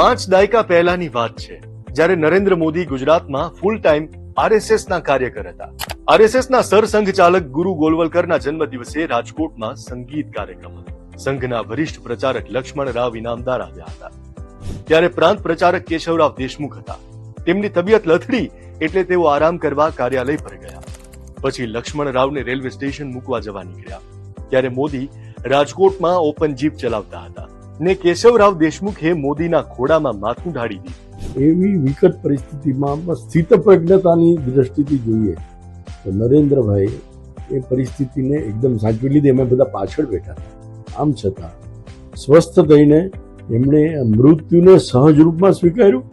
પાંચ દાયકા પહેલાની વાત છે, જ્યારે નરેન્દ્ર મોદી ગુજરાતમાં ફૂલ ટાઈમ આરએસએસ ના કાર્યકર હતા. આરએસએસ ના સરસંઘ ચાલક ગુરુ ગોલવલકરના જન્મ દિવસે રાજકોટમાં સંગીત કાર્યક્રમ સંઘના વરિષ્ઠ પ્રચારક લક્ષ્મણ રાવ ઇનામદાર આવ્યા હતા. ત્યારે પ્રાંત પ્રચારક કેશવરાવ દેશમુખ હતા. તેમની તબિયત લથડી એટલે તેઓ આરામ કરવા કાર્યાલય પર ગયા. પછી લક્ષ્મણ રાવને રેલવે સ્ટેશન મૂકવા જવા નીકળ્યા. ત્યારે મોદી રાજકોટમાં ઓપન જીપ ચલાવતા હતા. ને કેશવરાવ દેશમુખે મોદીના ખોડામાં માથું ઢાળી દીધું. એવી વિકટ પરિસ્થિતિમાં સ્થિતપ્રજ્ઞતાની દ્રષ્ટિથી જોઈએ તો નરેન્દ્રભાઈ એ પરિસ્થિતિને એકદમ સાચવી લીધી. અમે બધા પાછળ બેઠા. આમ છતાં સ્વસ્થ થઈને એમણે મૃત્યુને સહજ રૂપમાં સ્વીકાર્યું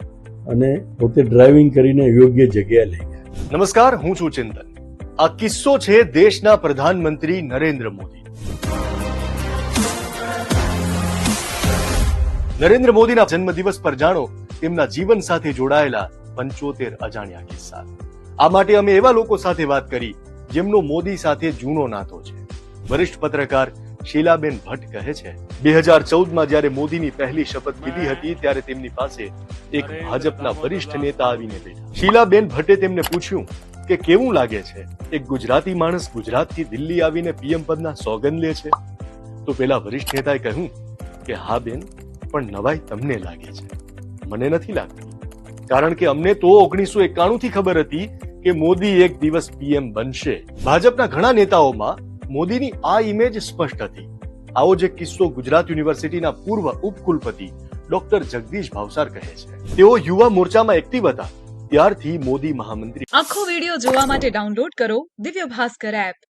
અને પોતે ડ્રાઇવિંગ કરીને યોગ્ય જગ્યાએ લઈ ગયા. નમસ્કાર હું છું ચિંતન. આ કિસ્સો છે દેશના પ્રધાનમંત્રી નરેન્દ્ર મોદી. નરેન્દ્ર મોદીના જન્મદિવસ પર જાણો તેમના જીવન સાથે જોડાયેલા પંચોતેર અજાણ્યા કિસ્સા. આ માટે અમે એવા લોકો સાથે વાત કરી જેમનો મોદી સાથે જૂનો નાતો છે. વરિષ્ઠ પત્રકાર શીલાબેન ભટ્ટ કહે છે બે હજાર ચૌદમાં જ્યારે મોદીની પહેલી શપથ લીધી હતી ત્યારે તેમની પાસે એક ભાજપના વરિષ્ઠ નેતા આવીને બેઠા. શીલાબેન ભટ્ટે તેમને પૂછ્યું કે કેવું લાગે છે એક ગુજરાતી માણસ ગુજરાતથી દિલ્હી આવીને પીએમ પદના સોગંદ લે છે? તો પેલા વરિષ્ઠ નેતાએ કહ્યું કે હા બેન પણ નવાઈ તમને લાગે છે? મને નથી લાગતી. કારણ કે અમને તો ઓગણીસો એકાણું થી ખબર હતી કે મોદી એક દિવસ પીએમ બનશે. ભાજપના ઘણા નેતાઓમાં મોદીની આ ઇમેજ સ્પષ્ટ હતી. આવો જે કિસ્સો ગુજરાત યુનિવર્સિટીના પૂર્વ ઉપકુલપતિ ડોક્ટર જગદીશ ભાવસાર કહે છે. તેઓ યુવા મોરચામાં એક્ટિવ હતા. ત્યારથી મોદી મહામંત્રી આખો વિડિયો જોવા માટે ડાઉનલોડ કરો દિવ્ય ભાસ્કર એપ.